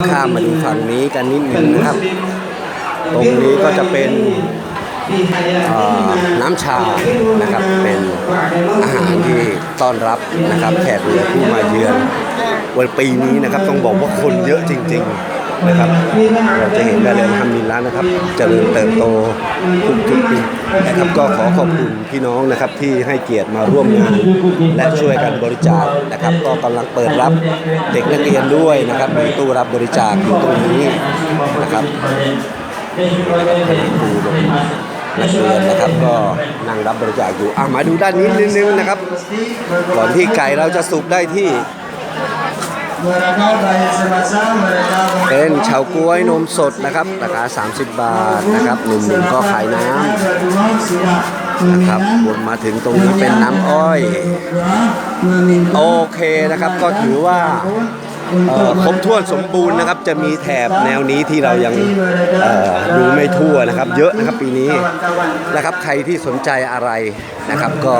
ข้ามมาดูฝั่งนี้กันนิดหนึ่งนะครับ ตรงนี้ก็จะเป็นน้ำชานะครับ เป็นอาหารที่ต้อนรับนะครับ แขกเรือผู้มาเยือน วันปีนี้นะครับต้องบอกว่าคนเยอะจริง ๆ นะครับเราจะเห็นได้เลยทำมินร้านนะครับเจริญเติบโตทุกทุกปีนะครับก็ขอขอบคุณพี่น้องนะครับที่ให้เกียรติมาร่วมงาน และช่วยกันบริจาคนะครับ ก็กำลังเปิดรับเด็กนักเรียนด้วยนะครับมีตู้รับบริจาคอยู่ตรงนี้นะครับนักเรียนนะครับก็นั่งรับบริจาคอยู่อะมาดูด้านนี้นิดนึงนะครับ ก่อนที่ไก่เราจะสุกได้ที่ เป็นเฉาก๊วยนมสดนะครับราคา 30 บาทนะครับหนุ่มๆก็ขายน้ำนะครับวนมาถึงตรงนี้เป็นน้ำอ้อย โอเคนะครับก็ถือว่า เอ่อครบถ้วนสมบูรณ์นะครับ จะมีแถบแนวนี้ที่เรายังเอ่อดูไม่ทั่วนะครับ เยอะนะครับปีนี้นะครับใครที่สนใจอะไรนะครับ ก็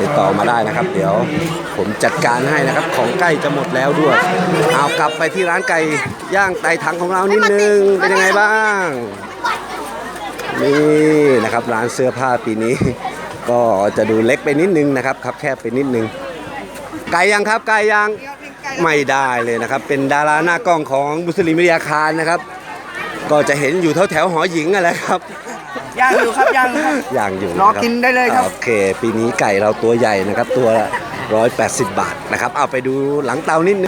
ติดต่อมาได้นะครับ เดี๋ยวผมจัดการให้นะครับ ของใกล้จะหมดแล้วด้วย เอากลับไปที่ร้านไก่ย่างไตถังของเรานิดนึงเป็นยังไงบ้าง นี่นะครับร้านเสื้อผ้าปีนี้ ก็จะดูเล็กไปนิดนึงนะครับครับแคบไปนิดนึงไก่ยังครับไก่ยัง ไม่ได้เลยนะครับ เป็นดาราหน้ากล้องของบุสลิมวิทยาคารนะครับ ก็จะเห็นอยู่แถวแถวๆหอหญิงอะไรครับย่างอยู่ครับย่างครับอย่างอยู่รอกินได้เลยครับ โอเค ปีนี้ไก่เราตัวใหญ่นะครับ ตัว180 บาทนะครับ เอาไปดูหลังเตานิดนึง